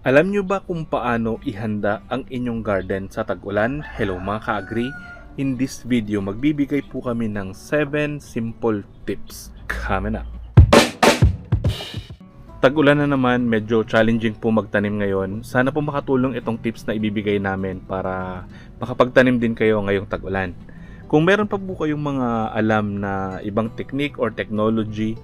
Alam nyo ba kung paano ihanda ang inyong garden sa tag-ulan? Hello mga ka-agri! In this video, magbibigay po kami ng 7 simple tips. Coming up! Tag-ulan na naman, medyo challenging po magtanim ngayon. Sana po makatulong itong tips na ibibigay namin para makapagtanim din kayo ngayong tag-ulan. Kung meron pa po kayong mga alam na ibang technique or technology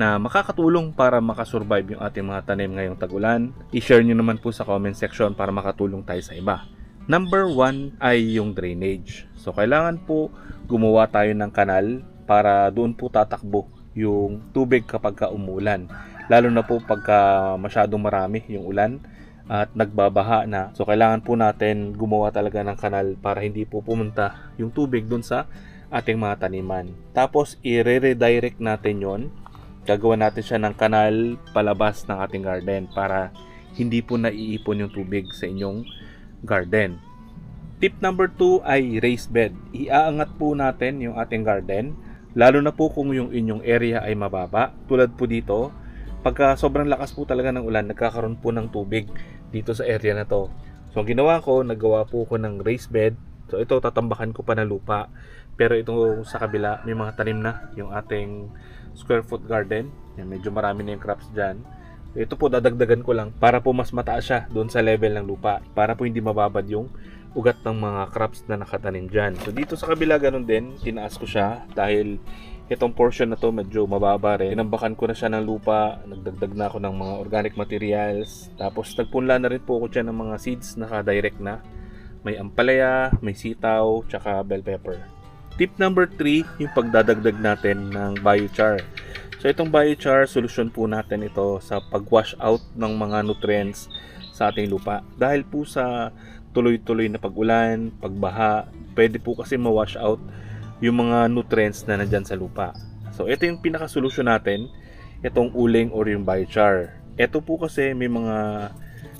na makakatulong para makasurvive yung ating mga tanim ngayong tag-ulan, i-share nyo naman po sa comment section para makatulong tayo sa iba. Number one ay yung drainage. So, kailangan po gumawa tayo ng kanal para doon po tatakbo yung tubig kapag ka umulan. Lalo na po pagka masyadong marami yung ulan at nagbabaha na. So, kailangan po natin gumawa talaga ng kanal para hindi po pumunta yung tubig doon sa ating mga taniman. Tapos, i-redirect natin yon gagawa natin siya ng kanal palabas ng ating garden para hindi po naiipon yung tubig sa inyong garden. Tip number 2 ay raised bed. Iaangat po natin yung ating garden, lalo na po kung yung inyong area ay mababa. Tulad po dito, pagka sobrang lakas po talaga ng ulan, nagkakaroon po ng tubig dito sa area na to. So, ang ginawa ko, nagawa po ko ng raised bed. So, ito, tatambakan ko pa na lupa. Pero ito sa kabila, may mga tanim na yung ating square foot garden. Yan, medyo marami na yung crops dyan. Ito po dadagdagan ko lang para po mas mataas siya doon sa level ng lupa. Para po hindi mababad yung ugat ng mga crops na nakatanim dyan. So dito sa kabila ganun din, tinaas ko siya dahil itong portion na to medyo mababa rin. Tinambakan ko na siya ng lupa, nagdagdag na ako ng mga organic materials. Tapos nagpunla na rin po ako dyan ng mga seeds naka-direct na. May ampalaya, may sitaw, tsaka bell pepper. Tip number 3, yung pagdadagdag natin ng biochar. So itong biochar, solusyon po natin ito sa pag-wash out ng mga nutrients sa ating lupa. Dahil po sa tuloy-tuloy na pag-ulan, pagbaha, pwede po kasi ma-wash out yung mga nutrients na nandyan sa lupa. So ito yung pinaka-solusyon natin, itong uling or yung biochar. Ito po kasi may mga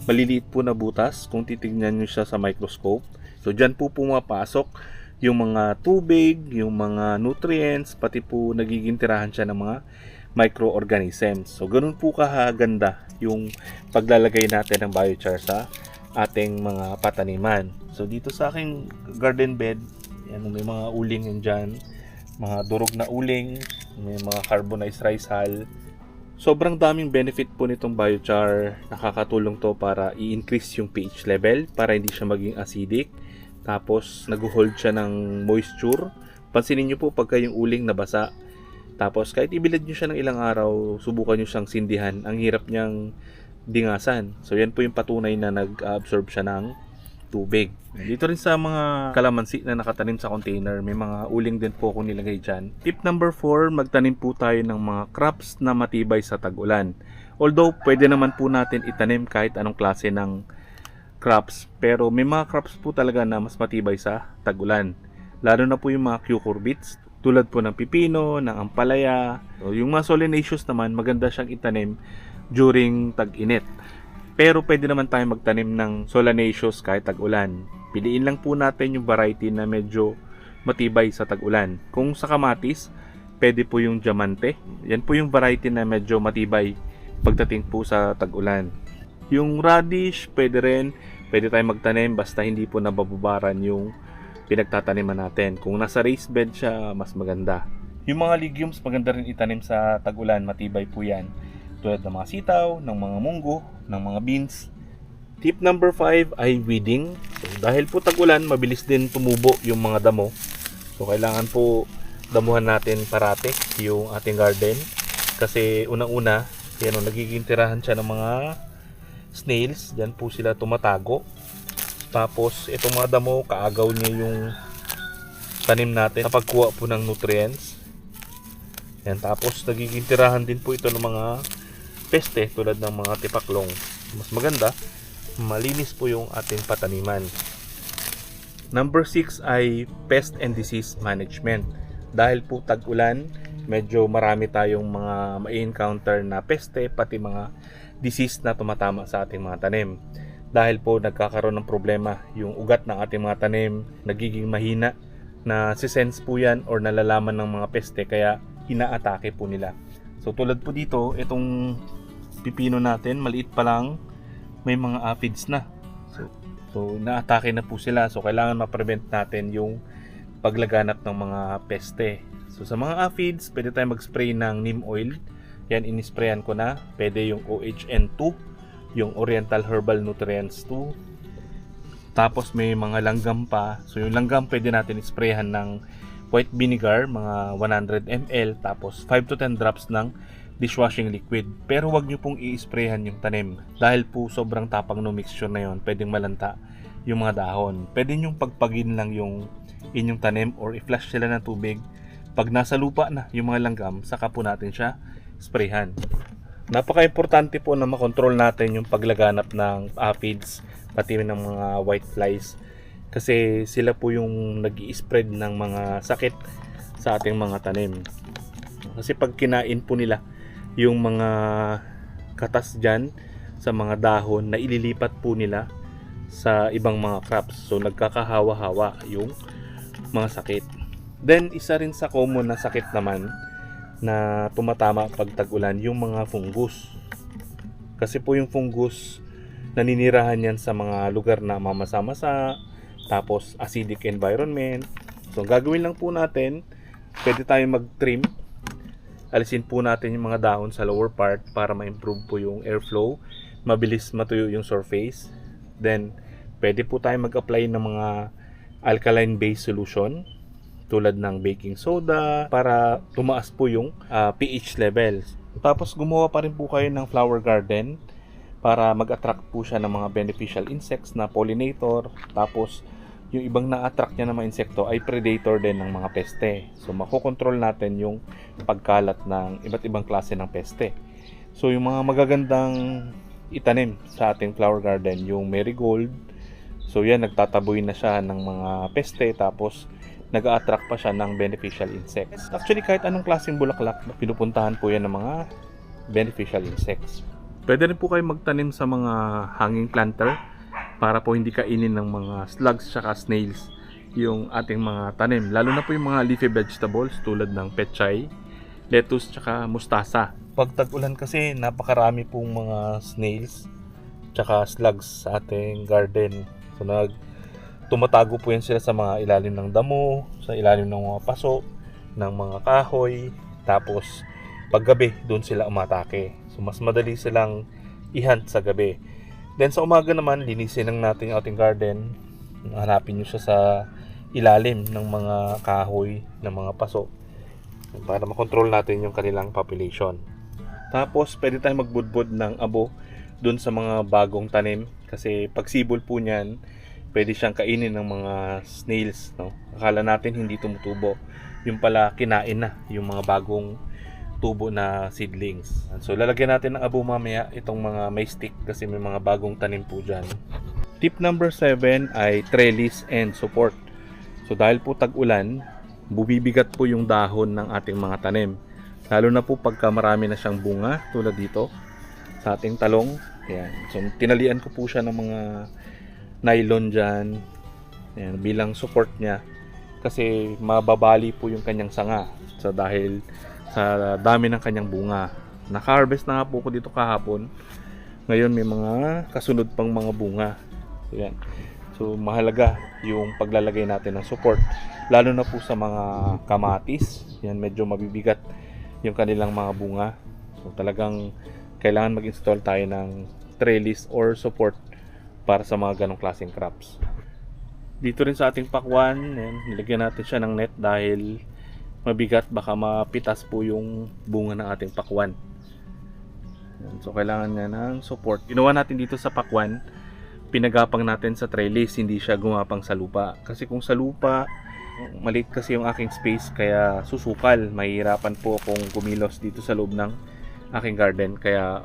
maliliit po na butas kung titignan nyo siya sa microscope. So dyan po pumapasok yung mga tubig, yung mga nutrients, pati po nagiging tirahan siya ng mga microorganisms. So, ganun po kahaganda yung paglalagay natin ng biochar sa ating mga pataniman. So, dito sa aking garden bed, yan, may mga uling yan dyan, mga durog na uling, may mga carbonized rice hull. Sobrang daming benefit po nitong biochar. Nakakatulong to para i-increase yung pH level, para hindi siya maging acidic tapos, nag-hold siya ng moisture. Pansinin nyo po pagka yung uling nabasa. Tapos, kahit ibilad nyo siya ng ilang araw, subukan nyo siyang sindihan. Ang hirap niyang dingasan. So, yan po yung patunay na nag-absorb siya ng tubig. Dito rin sa mga kalamansi na nakatanim sa container, may mga uling din po ako nilagay dyan. Tip number 4, magtanim po tayo ng mga crops na matibay sa tag-ulan. Although, pwede naman po natin itanim kahit anong klase ng crops pero may mga crops po talaga na mas matibay sa tagulan lalo na po yung mga cucurbits tulad po ng pipino, ng ampalaya so, yung mga solanaceous naman maganda siyang itanim during tag-init pero pwede naman tayo magtanim ng solanaceous kahit tag-ulan piliin lang po natin yung variety na medyo matibay sa tag-ulan kung sa kamatis pwede po yung diamante yan po yung variety na medyo matibay pagdating po sa tag-ulan yung radish, pwede rin. Pwede tayong magtanim basta hindi po nabababaran yung pinagtataniman natin. Kung nasa raised bed siya, mas maganda. Yung mga legumes, maganda rin itanim sa tag-ulan. Matibay po yan. Tulad ng mga sitaw, ng mga munggo, ng mga beans. Tip number 5 ay weeding. So, dahil po tag-ulan, mabilis din tumubo yung mga damo. So, kailangan po damuhan natin parate yung ating garden. Kasi unang-una, yan o, nagiging tirahan siya ng mga snails. Diyan po sila tumatago. Tapos, itong mga damo, kaagaw niya yung tanim natin na pagkuha po ng nutrients. Yan, tapos nagiging tirahan din po ito ng mga peste tulad ng mga tipaklong. Mas maganda, malinis po yung ating pataniman. Number 6 ay pest and disease management. Dahil po tag-ulan, medyo marami tayong mga ma-encounter na peste pati mga disease na tumatama sa ating mga tanim. Dahil po nagkakaroon ng problema yung ugat ng ating mga tanim, nagiging mahina na si sense po yan or nalalaman ng mga peste kaya inaatake po nila. So tulad po dito, itong pipino natin, maliit pa lang, may mga aphids na. So, so naatake na po sila. So kailangan ma-prevent natin yung paglaganap ng mga peste. So sa mga aphids, pwede tayo mag-spray ng neem oil. Yan, inisprayan ko na. Pwede yung OHN2, yung Oriental Herbal Nutrients 2. Tapos may mga langgam pa. So yung langgam pwede natin isprayhan ng white vinegar, mga 100 ml. Tapos 5 to 10 drops ng dishwashing liquid. Pero wag nyo pong i-sprayhan yung tanim. Dahil po sobrang tapang no mixture na yon, pwedeng malanta yung mga dahon. Pwede nyo pagpagin lang yung inyong tanim or i-flash sila ng tubig. Pag nasa lupa na yung mga langgam, saka po natin siya sprayhan. Napaka-importante po na makontrol natin yung paglaganap ng aphids, pati ng mga white flies. Kasi sila po yung nag spread ng mga sakit sa ating mga tanim. Kasi pag kinain po nila yung mga katas dyan sa mga dahon na ililipat po nila sa ibang mga crops. So nagkakahawa-hawa yung mga sakit. Then isa rin sa common na sakit naman na tumatama pag tag-ulan yung mga fungus. Kasi po yung fungus naninirahan yan sa mga lugar na mamasa-masa, tapos acidic environment. So gagawin lang po natin, pwede tayo mag-trim. Alisin po natin yung mga dahon sa lower part para ma-improve po yung airflow. Mabilis matuyo yung surface. Then, pwede po tayo mag-apply ng mga alkaline-based solution tulad ng baking soda para tumaas po yung ah, pH levels. Tapos gumawa pa rin po kayo ng flower garden para mag-attract po siya ng mga beneficial insects na pollinator. Tapos yung ibang na-attract niya ng mga insekto ay predator din ng mga peste. So makokontrol natin yung pagkalat ng iba't ibang klase ng peste. So yung mga magagandang itanim sa ating flower garden, yung marigold, so yan nagtataboy na siya ng mga peste tapos nag-attract pa siya ng beneficial insects. Actually, kahit anong klaseng bulaklak, pinupuntahan po yan ng mga beneficial insects. Pwede rin po kayo magtanim sa mga hanging planter para po hindi kainin ng mga slugs at snails yung ating mga tanim. Lalo na po yung mga leafy vegetables tulad ng pechay, lettuce, tsaka mustasa. Pag tag-ulan kasi, napakarami pong mga snails tsaka slugs sa ating garden. So, nag, tumatago po yan sila sa mga ilalim ng damo, sa ilalim ng mga paso, ng mga kahoy. Tapos, paggabi, doon sila umatake. So, mas madali silang i-hunt sa gabi. Then, sa umaga naman, linisin lang natin yung ating garden. Hanapin nyo siya sa ilalim ng mga kahoy, ng mga paso para makontrol natin yung kanilang population. Tapos, pwede tayong magbudbud ng abo dun sa mga bagong tanim kasi pag sibol po niyan, pwede siyang kainin ng mga snails. No? Akala natin hindi tumutubo. Yung pala, kinain na yung mga bagong tubo na seedlings. So, lalagyan natin ng abo mamaya itong mga may stick kasi may mga bagong tanim po dyan. Tip number 7 ay trellis and support. So, dahil po tag-ulan, bubibigat po yung dahon ng ating mga tanim. Lalo na po pagka marami na siyang bunga tulad dito sa ating talong. Ayan. So, tinalian ko po siya ng mga nylon dyan Ayan, bilang support niya kasi mababali po yung kanyang sanga so dahil sa dami ng kanyang bunga. Naka-harvest na nga po ko dito kahapon. Ngayon may mga kasunod pang mga bunga. So, yan. so mahalaga yung paglalagay natin ng support. Lalo na po sa mga kamatis. Yan medyo mabibigat yung kanilang mga bunga. So talagang kailangan mag-install tayo ng trellis or support para sa mga ganong klaseng crops. Dito rin sa ating pakwan, yan, nilagyan natin siya ng net dahil mabigat baka mapitas po yung bunga ng ating pakwan. So kailangan nga ng support. Ginawa natin dito sa pakwan, pinagapang natin sa trellis, hindi siya gumapang sa lupa. Kasi kung sa lupa, maliit kasi yung aking space kaya susukal. Mahirapan po akong kumilos dito sa loob ng aking garden kaya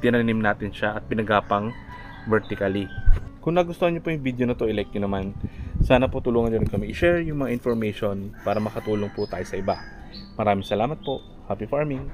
tinanim natin siya at pinagapang vertically. Kung nagustuhan niyo po yung video na to, i-like nyo naman. Sana po tulungan rin kami i-share yung mga information para makatulong po tayo sa iba. Maraming salamat po. Happy farming!